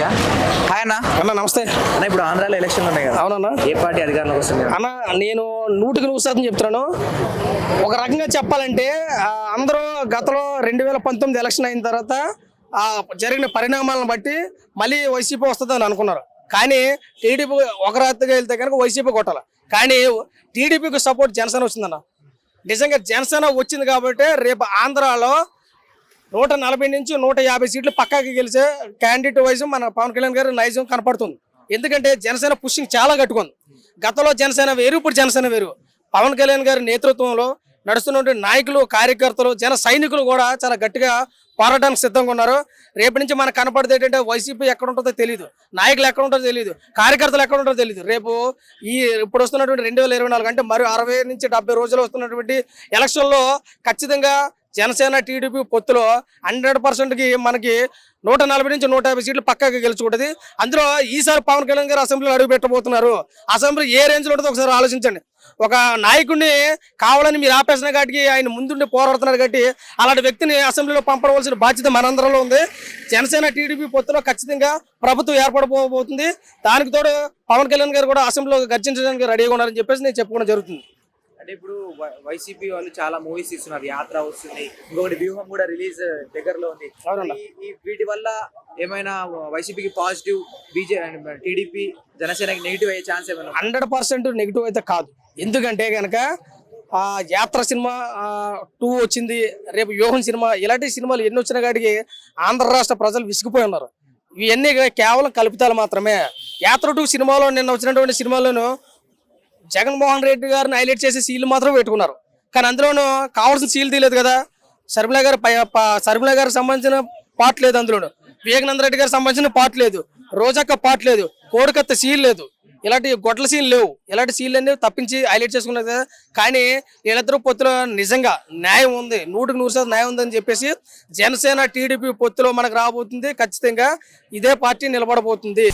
Hi అన్న. అన్న నమస్తే. అన్న ఇప్పుడు ఆంధ్రాలో ఎలక్షన్లు ఉన్నాయి కదా. అవునన్నా. ఏ పార్టీ అధికారంలోకి వస్తుంది? అన్న నేను నూటికి నూరు శాతం చెప్తున్నాను. ఒక రకంగా చెప్పాలంటే అందరూ గతంలో రెండు వేల పంతొమ్మిది ఎలక్షన్ అయిన తర్వాత ఆ జరిగిన పరిణామాలను బట్టి మళ్ళీ వైసీపీ వస్తుందని అనుకున్నారు. కానీ టీడీపీ ఒక రాత్రిగా వెళ్తే కనుక వైసీపీ కొట్టాలి. కానీ టీడీపీకి సపోర్ట్ జనసేన వచ్చిందన్న. నిజంగా జనసేన వచ్చింది కాబట్టి రేపు ఆంధ్రాలో నూట నలభై నుంచి నూట యాభై సీట్లు పక్కకి గెలిచే క్యాండిడేట్ వైజ్ మన పవన్ కళ్యాణ్ గారి నైజం కనపడుతుంది. ఎందుకంటే జనసేన పుషింగ్ చాలా కట్టుకుంది గతంలో జనసేన వేరు ఇప్పుడు జనసేన వేరు. పవన్ కళ్యాణ్ గారి నేతృత్వంలో నడుస్తున్నటువంటి నాయకులు కార్యకర్తలు జన సైనికులు కూడా చాలా గట్టిగా పోరాటానికి సిద్ధంగా ఉన్నారు. రేపు నుంచి మనకు కనపడేది ఏంటంటే వైసీపీ ఎక్కడ ఉంటుందో తెలియదు నాయకులు ఎక్కడ ఉంటుందో తెలియదు కార్యకర్తలు ఎక్కడ ఉంటుందో తెలియదు రేపు ఈ ఇప్పుడు వస్తున్నటువంటి రెండు వేల ఇరవై నాలుగు అంటే మరి అరవై నుంచి డెబ్బై రోజులు వస్తున్నటువంటి ఎలక్షన్లో ఖచ్చితంగా జనసేన టీడీపీ పొత్తులో హండ్రెడ్ పర్సెంట్కి మనకి నూట నలభై నుంచి నూట యాభై సీట్లు పక్కాగా గెలుచుకుంటుంది. అందులో ఈసారి పవన్ కళ్యాణ్ గారు అసెంబ్లీలో అడుగు పెట్టబోతున్నారు. అసెంబ్లీ ఏ రేంజ్లో ఉంటుందో ఒకసారి ఆలోచించండి. ఒక నాయకుడిని కావాలని మీరు ఆపేసిన కాటికి ఆయన ముందుండి పోరాడుతున్నారు కాబట్టి అలాంటి వ్యక్తిని అసెంబ్లీలో పంపవలసిన బాధ్యత మనందరంలో ఉంది. జనసేన టీడీపీ పొత్తులో ఖచ్చితంగా ప్రభుత్వం ఏర్పడబోతుంది దానికి తోడు పవన్ కళ్యాణ్ గారు కూడా అసెంబ్లీలో గర్జించడానికి రెడీగా ఉన్నారని చెప్పేసి నేను చెప్పుకోవడం జరుగుతుంది. అంటే ఇప్పుడు వైసీపీ వాళ్ళు చాలా మూవీస్ ఇస్తున్నారు యాత్ర వస్తుంది. ఇంకొకటి వ్యూహం కూడా రిలీజ్ దగ్గరలో ఉంది. ఈ- వీటి వల్ల ఏమైనా వైసీపీకి పాజిటివ్ బీజే టీడీపీ జనసేనకి నెగిటివ్ అయ్యే ఛాన్స్ ఏమైనా? హండ్రెడ్ పర్సెంట్ నెగిటివ్ అయితే కాదు. ఎందుకంటే కనుక ఆ యాత్ర సినిమా టూ వచ్చింది రేపు వ్యూహం సినిమా ఇలాంటి సినిమాలు ఎన్ని వచ్చిన కాడికి ఆంధ్ర రాష్ట్ర ప్రజలు విసిగిపోయి ఉన్నారు. ఇవన్నీ కేవలం కల్పితాలు మాత్రమే. యాత్ర టూ సినిమాలో నిన్న వచ్చినటువంటి సినిమాలోను జగన్మోహన్ రెడ్డి గారిని హైలైట్ చేసే సీల్ మాత్రం పెట్టుకున్నారు. కానీ అందులోనూ కావాల్సిన సీల్ తీయలేదు కదా. శర్మిల గారు పై- శర్మిల గారికి సంబంధించిన పార్ట్ లేదు అందులోనూ. వివేకానంద రెడ్డి గారికి సంబంధించిన పార్ట్ లేదు. రోజక్క పార్ట్ లేదు. కోడికత్త సీల్ లేదు. ఇలాంటి గొడ్ల సీన్ లేవు. ఇలాంటి సీన్లు అన్ని తప్పించి హైలైట్ చేసుకున్నారు కదా. కానీ వీళ్ళిద్దరూ పొత్తులో నిజంగా న్యాయం ఉంది. నూటికి నూరు శాతం న్యాయం ఉందని చెప్పేసి జనసేన టీడీపీ పొత్తులో మనకు రాబోతుంది. ఖచ్చితంగా ఇదే పార్టీ నిలబడబోతుంది.